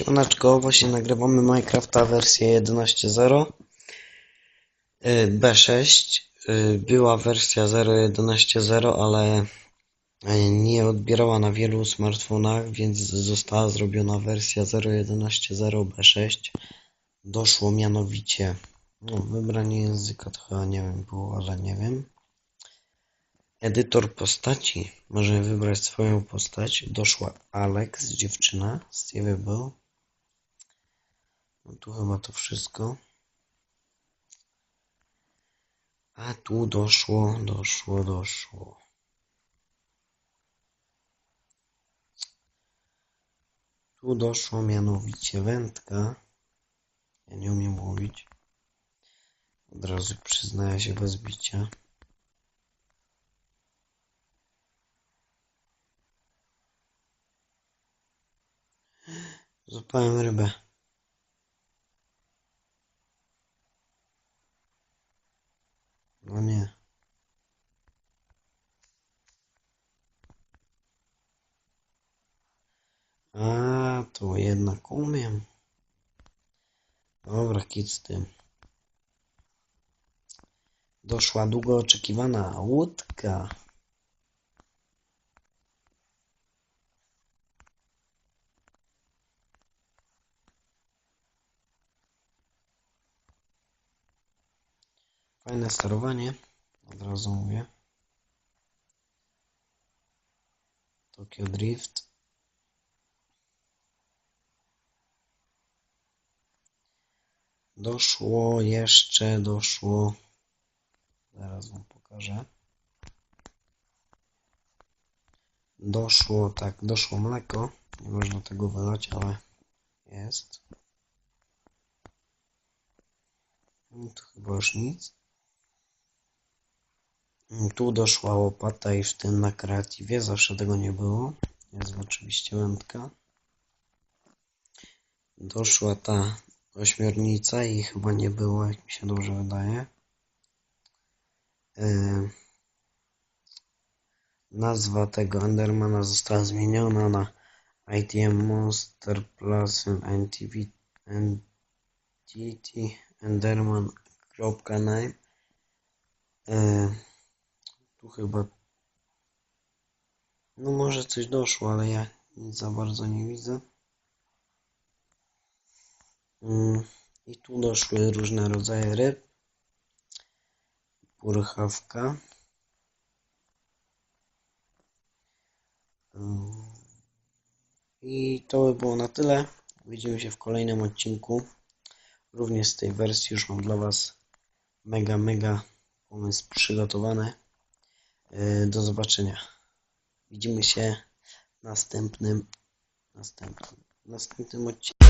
Siemaneczko, właśnie nagrywamy Minecrafta wersję 11.0 y, B6 y, Była wersja 0.11.0, ale y, nie odbierała na wielu smartfonach, więc została zrobiona wersja 0.11.0 B6 Doszło mianowicie no, wybranie języka to chyba nie wiem było, ale nie wiem Edytor postaci. Możemy wybrać swoją postać. Doszła Alex, dziewczyna. Steve był. Tu chyba to wszystko. A tu doszło, doszło, doszło. Tu doszło mianowicie wędka. Ja nie umiem mówić. Od razu przyznaję się bez bicia. Złapałem rybę. No nie. A, to jednak umiem. Dobra, kit z tym. Doszła długo oczekiwana łódka. Fajne sterowanie, od razu mówię. Tokyo Drift. Doszło jeszcze, doszło. Zaraz wam pokażę. Doszło, tak, doszło mleko. Nie można tego wylać, ale jest. No to chyba już nic. Tu doszła łopata i w tym na kreatywie zawsze tego nie było. Jest oczywiście wędka. Doszła ta ośmiornica i chyba nie było, jak mi się dobrze wydaje. Yy, nazwa tego Endermana została zmieniona na ITM Monster Plus NTV, Entity Enderman.name Tu chyba no może coś doszło, ale ja nic za bardzo nie widzę. Mm, I tu doszły różne rodzaje ryb. Purchawka. I to by było na tyle. Widzimy się w kolejnym odcinku. Również z tej wersji już mam dla Was mega, mega pomysł przygotowany. E, do zobaczenia. Widzimy się w następnym, następnym, następnym odcinku.